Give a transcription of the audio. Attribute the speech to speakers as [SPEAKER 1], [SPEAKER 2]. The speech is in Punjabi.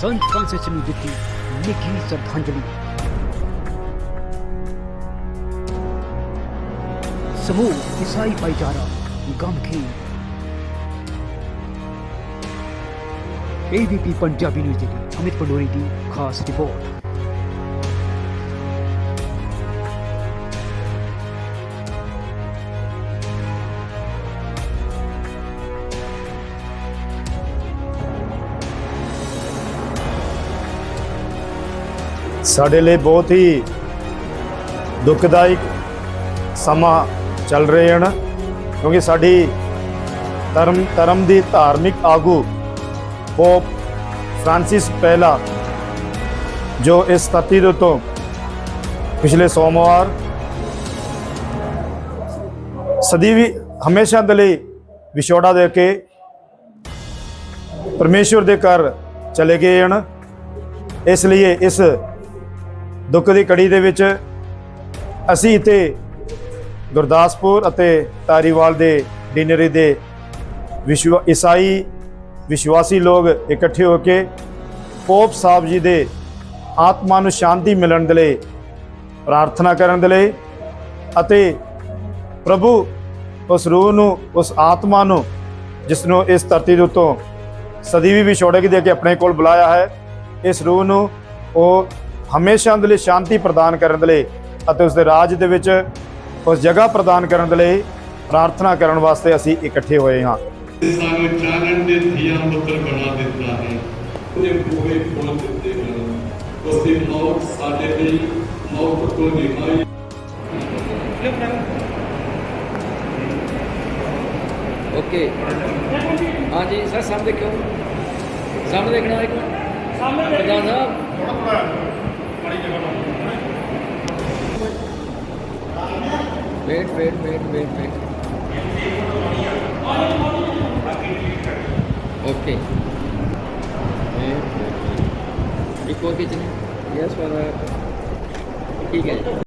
[SPEAKER 1] ਸੰਤ ਫ੍ਰਾਂਸਿਸ ਨੂੰ ਦਿੱਤੀ ਨਿੱਘੀ ਸ਼ਰਧਾਂਜਲੀ ਸਮੂਹ ਈਸਾਈ ਭਾਈਚਾਰਾ ਗਮਖੀ ਏਬੀਪੀ ਪੰਜਾਬੀ ਨਿਊਜ਼ ਦੇ ਲਈ ਅਮਿਤ ਪੰਡੋਰੀ ਦੀ ਖਾਸ ਰਿਪੋਰਟ
[SPEAKER 2] ਸਾਡੇ ਲਈ ਬਹੁਤ ਹੀ ਦੁਖਦਾਇਕ ਸਮਾਂ ਚੱਲ ਰਹੇ ਹਨ, ਕਿਉਂਕਿ ਸਾਡੀ ਧਰਮ ਧਰਮ ਦੀ ਧਾਰਮਿਕ ਆਗੂ ਪੋਪ ਫ੍ਰਾਂਸਿਸ ਪਹਿਲਾ, ਜੋ ਇਸ ਧਰਤੀ ਦੇ ਉੱਤੋਂ ਪਿਛਲੇ ਸੋਮਵਾਰ ਸਦੀ ਵੀ ਹਮੇਸ਼ਾ ਦੇ ਲਈ ਵਿਛੋੜਾ ਦੇ ਕੇ ਪਰਮੇਸ਼ਵਰ ਦੇ ਘਰ ਚਲੇ ਗਏ ਹਨ। ਇਸ ਲਈ ਇਸ ਦੁੱਖ ਦੀ ਕੜੀ ਦੇ ਵਿੱਚ ਅਸੀਂ ਇੱਥੇ ਗੁਰਦਾਸਪੁਰ ਅਤੇ ਤਾਰੀਵਾਲ ਦੇ ਡਿਨਰੀ ਦੇ ਵਿਸ਼ਵ, ਈਸਾਈ ਵਿਸ਼ਵਾਸੀ ਲੋਕ ਇਕੱਠੇ ਹੋ ਕੇ ਪੋਪ ਸਾਹਿਬ ਜੀ ਦੇ ਆਤਮਾ ਨੂੰ ਸ਼ਾਂਤੀ ਮਿਲਣ ਦੇ ਲਈ, ਪ੍ਰਾਰਥਨਾ ਕਰਨ ਦੇ ਲਈ ਅਤੇ ਪ੍ਰਭੂ ਉਸ ਰੂਹ ਨੂੰ, ਉਸ ਆਤਮਾ ਨੂੰ, ਜਿਸ ਨੂੰ ਇਸ ਧਰਤੀ ਦੇ ਉੱਤੋਂ ਸਦੀ ਵੀ ਵਿਛੋੜੇਗੀ ਦੇ ਕੇ ਆਪਣੇ ਕੋਲ ਬੁਲਾਇਆ ਹੈ, ਇਸ ਰੂਹ ਨੂੰ ਉਹ ਹਮੇਸ਼ਾ ਦੇ ਲਈ ਸ਼ਾਂਤੀ ਪ੍ਰਦਾਨ ਕਰਨ ਦੇ ਲਈ ਅਤੇ ਉਸ ਦੇ ਰਾਜ ਦੇ ਵਿੱਚ ਉਸ ਜਗ੍ਹਾ ਪ੍ਰਦਾਨ ਕਰਨ ਦੇ ਲਈ ਪ੍ਰਾਰਥਨਾ ਕਰਨ ਵਾਸਤੇ ਅਸੀਂ ਇਕੱਠੇ ਹੋਏ ਹਾਂ।
[SPEAKER 3] ਸਾਨੂੰ ਚਾਨਣ ਦੇ
[SPEAKER 4] ਹਾਂਜੀ ਸਰ ਸਾਹਮਣੇ ਦੇਖੋ। ਸਾਹਮਣੇ ਦੇਖਣਾ ਇੱਕ। ਮਿੰਟ ਸਾਹਮਣੇ ਪ੍ਰਧਾਨ ਸਾਹਿਬ। wait wait wait wait wait okay एक और किचन यस ठीक है